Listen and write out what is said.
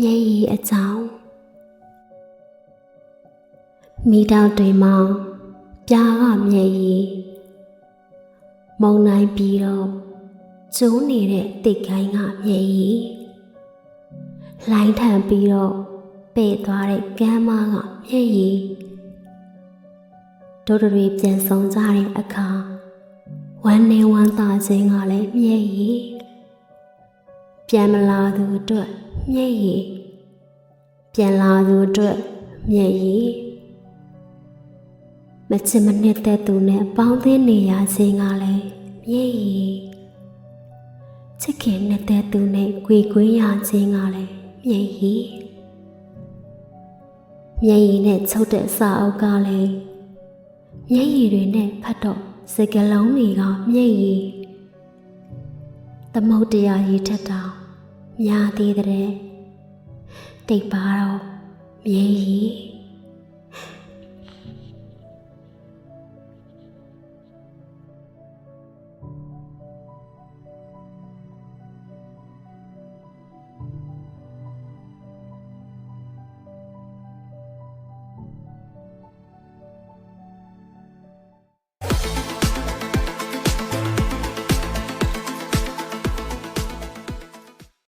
မျက်ရည်အကြောင်းမိတောင်တွေမှာပြားကမျက်ရည်မုံနိုင်ပြီးတော့ကျိုးနေတဲ့တိတ်ကိုင်းကမျက်ရည်လိုင်းထန်ပြီးတော့ပဲ့သွားတဲ့ကမ်းမကမျက်ရည်တို့တွေပြန်ဆောင်ကြတဲ့အခါဝမ်းနေဝမ်းသာခြင်းကလည်းမျက်ရည်ပြန်မလာသူအတွက် မျက်ရည်ပြန်လာသူအတွက်မျက်ရည်မချစ်မနစ်တဲ့သူနဲ့ပေါင်းသင်းနေရခြင်းကလည်းမျက်ရည်ချစ်ခင်နေတဲ့သူနဲ့ကြွေကွင်းရခြင်းကလည်းမျက်ရည်မျက်ရည်နဲ့ချုပ်တဲ့စာအုပ်ကလည်းမျက်ရည်တွေနဲ့ဖတ်တော့စကလုံးတွေကမျက်ရည်သမုတ်တရားရေးထက်တောင် များသေးတဲ့တိတ်ပါတော့မျက်ရည်